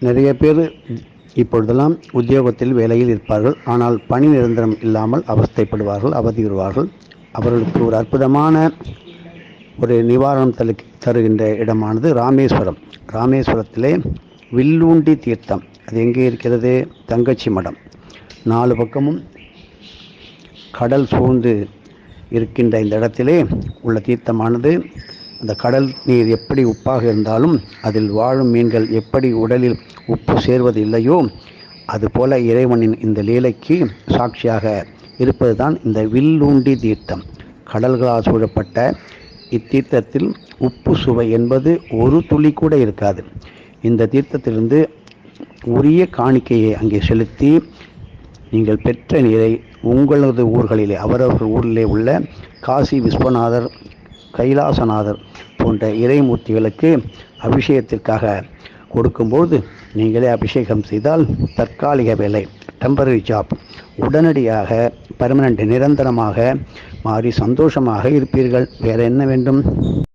நிறைய பேர் இப்பொழுதெல்லாம் உத்தியோகத்தில் வேலையில் இருப்பார்கள். ஆனால் பணி நிரந்தரம் இல்லாமல் அவஸ்தைப்படுவார்கள் அவதியுறுவார்கள். அவர்களுக்கு ஒரு அற்புதமான ஒரு நிவாரணம் தரு தருகின்ற இடமானது ராமேஸ்வரம். ராமேஸ்வரத்திலே வில்லூண்டி தீர்த்தம். அது எங்கே இருக்கிறது? தங்கச்சி மடம். நாலு பக்கமும் கடல் சூழ்ந்து இருக்கின்ற இந்த இடத்திலே உள்ள தீர்த்தமானது அந்த கடல் நீர் எப்படி உப்பாக இருந்தாலும் அதில் வாழும் மீன்கள் எப்படி உடலில் உப்பு சேர்வது இல்லையோ அதுபோல இறைவனின் இந்த லீலைக்கு சாட்சியாக இருப்பதுதான் இந்த வில்லூண்டி தீர்த்தம். கடல்களால் சூழப்பட்ட இத்தீர்த்தத்தில் உப்பு சுவை என்பது ஒரு துளி கூட இருக்காது. இந்த தீர்த்தத்திலிருந்து உரிய காணிக்கையை அங்கே செலுத்தி நீங்கள் பெற்ற நீரை உங்களது ஊர்களிலே அவரவர்கள் ஊரிலே உள்ள காசி விஸ்வநாதர் கைலாசநாதர் போன்ற இறைமூர்த்திகளுக்கு அபிஷேகத்திற்காக கொடுக்கும்போது நீங்களே அபிஷேகம் செய்தால் தற்காலிக வேலை. டெம்பரரி ஜாப் உடனடியாக பர்மனண்ட் நிரந்தரமாக மாறி சந்தோஷமாக இருப்பீர்கள். வேற என்ன வேண்டும்?